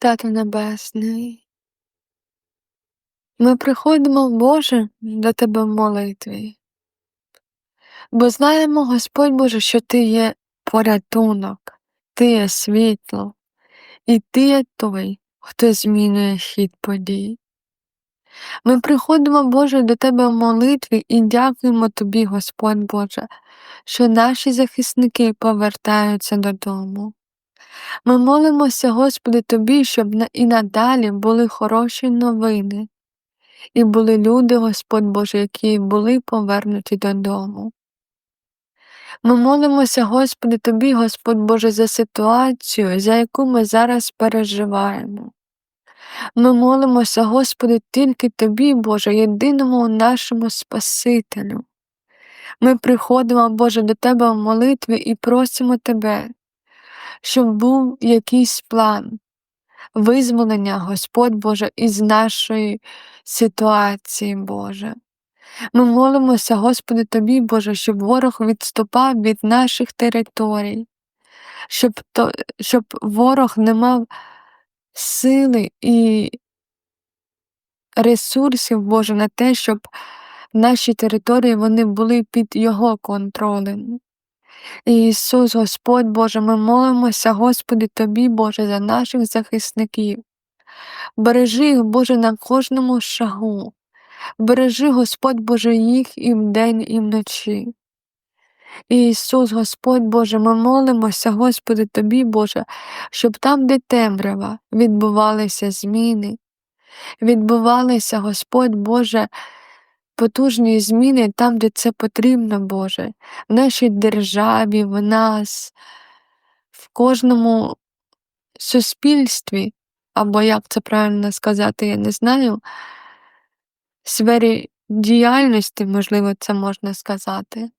Тато Небесний, ми приходимо, Боже, до Тебе в молитві, бо знаємо, Господь Боже, що Ти є порятунок, Ти є світло, і Ти є той, хто змінює хід подій. Ми приходимо, Боже, до Тебе в молитві і дякуємо Тобі, Господь Боже, що наші захисники повертаються додому. Ми молимося, Господи, Тобі, щоб і надалі були хороші новини, і були люди, Господь Боже, які були повернуті додому. Ми молимося, Господи, Тобі, Господь Боже, за ситуацію, за яку ми зараз переживаємо. Ми молимося, Господи, тільки Тобі, Боже, єдиному нашому Спасителю. Ми приходимо, Боже, до Тебе в молитві і просимо Тебе, щоб був якийсь план визволення, Господь Боже, із нашої ситуації, Боже. Ми молимося, Господи, Тобі, Боже, щоб ворог відступав від наших територій, щоб то, щоб ворог не мав сили і ресурсів, Боже, на те, щоб наші території вони були під Його контролем. Ісус, Господь Боже, ми молимося, Господи, Тобі, Боже, за наших захисників. Бережи їх, Боже, на кожному шагу. Бережи, Господь Боже, їх і вдень, і вночі. Ісус, Господь Боже, ми молимося, Господи, Тобі, Боже, щоб там, де темрява, відбувалися зміни, відбувалися, Господь Боже, потужні зміни там, де це потрібно, Боже, в нашій державі, в нас, в кожному суспільстві, або як це правильно сказати, я не знаю, сфері діяльності, можливо, це можна сказати.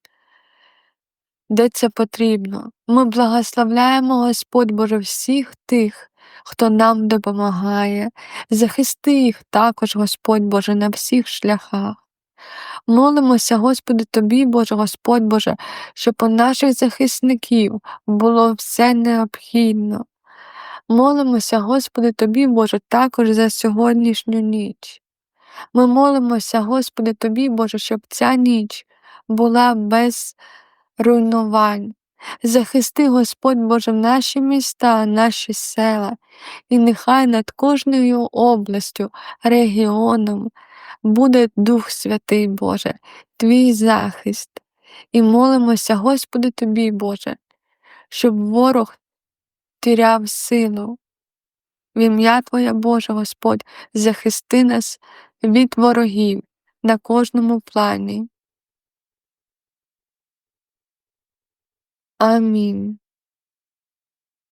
Де це потрібно. Ми благословляємо, Господь Боже, всіх тих, хто нам допомагає, захисти їх також, Господь Боже, на всіх шляхах. Молимося, Господи, Тобі, Боже, Господь Боже, щоб у наших захисників було все необхідно. Молимося, Господи, Тобі, Боже, також за сьогоднішню ніч. Ми молимося, Господи, Тобі, Боже, щоб ця ніч була без руйнувань. Захисти, Господь Боже, наші міста, наші села, і нехай над кожною областю, регіоном буде Дух Святий Боже, Твій захист, і молимося, Господи, Тобі, Боже, щоб ворог тіряв силу. В ім'я Твоє Боже Господь, захисти нас від ворогів на кожному плані. Амінь.